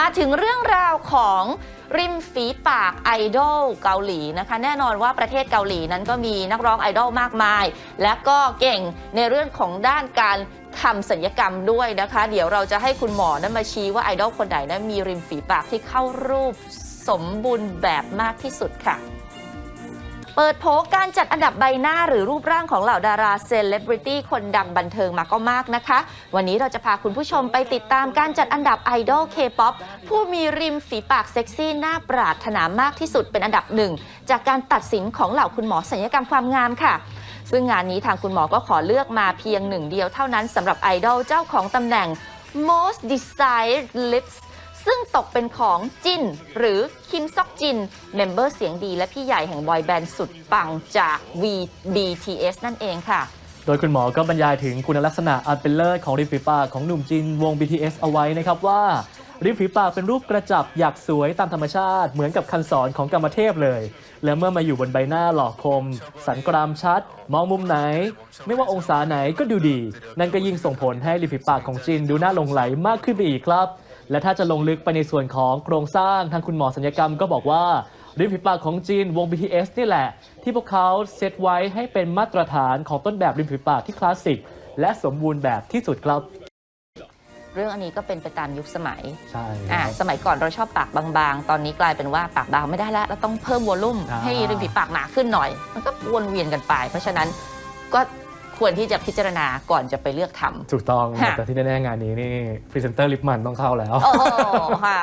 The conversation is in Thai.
มาถึงเรื่องราวของริมฝีปากไอดอลเกาหลีนะคะ แน่นอนว่าประเทศเกาหลีนั้นก็มีนักร้องไอดอลมากมาย และก็เก่งในเรื่องของด้านการทำศัลยกรรมด้วยนะคะ เดี๋ยวเราจะให้คุณหมอนั้นมาชี้ว่าไอดอลคนไหนนั้นมีริมฝีปากที่เข้ารูปสมบูรณ์แบบมากที่สุดค่ะ เปิดโผการจัดอันดับใบหน้าหรือรูปร่างของเหล่าดาราเซเลบริตี้คนดังบันเทิงมาก็มากนะคะ วันนี้เราจะพาคุณผู้ชมไปติดตามการจัดอันดับไอดอลเคป๊อปผู้มีริมฝีปากเซ็กซี่หน่าปรารถนามากที่สุดเป็นอันดับหนึ่ง จากการตัดสินของเหล่าคุณหมอศัลยกรรมความงามค่ะ ซึ่งงานนี้ทางคุณหมอก็ขอเลือกมาเพียงหนึ่งเดียวเท่านั้นสำหรับไอดอลเจ้าของตำแหน่ง most desired lips ซึ่งตกเป็นของจิน หรือคิมซอกจิน เมมเบอร์เสียงดีและพี่ใหญ่แห่งบอยแบนด์สุดปังจาก V BTS นั่นเองค่ะ โดยคุณหมอก็บรรยายถึงคุณลักษณะอันเป็นเลิศของริมฝีปากของหนุ่มจินวง BTS เอาไว้นะครับว่าริมฝีปากเป็นรูปกระจับอยากสวยตามธรรมชาติ เหมือนกับคันสอนของกรรมเทพเลย แล้วเมื่อมาอยู่บนใบหน้าหล่อคม สันกรามชัด มองมุมไหน ไม่ว่าองศาไหนก็ดูดี นั่นก็ยิ่งส่งผลให้ริมฝีปากของจินดูน่าหลงไหลมากขึ้นไปอีกครับ และถ้าจะลงลึกไปในส่วนของโครงสร้างทางคุณหมอสัญญกรรมก็บอกว่าริมฝีปากของจีนวง BTS นี่แหละ ที่พวกเขาเซตไว้ให้เป็นมาตรฐานของต้นแบบริมฝีปากที่คลาสสิก และสมบูรณ์แบบที่สุดครับเรื่องอันนี้ก็เป็นไปตามยุคสมัย ใช่อ่าสมัยก่อนเราชอบปากบางๆ ตอนนี้กลายเป็นว่าปากบางไม่ได้แล้วเราต้องเพิ่มวอลลุ่มอ่าให้ริมฝีปากหนาขึ้นหน่อย มันก็วนเวียนกันไป เพราะฉะนั้นก็ ควรที่จะพิจารณาก่อนจะไปเลือกทำถูกต้องค่ะแต่ที่แน่ๆงานนี้นี่พรีเซนเตอร์ลิปมันต้องเข้าแล้ว โอ้โหค่ะ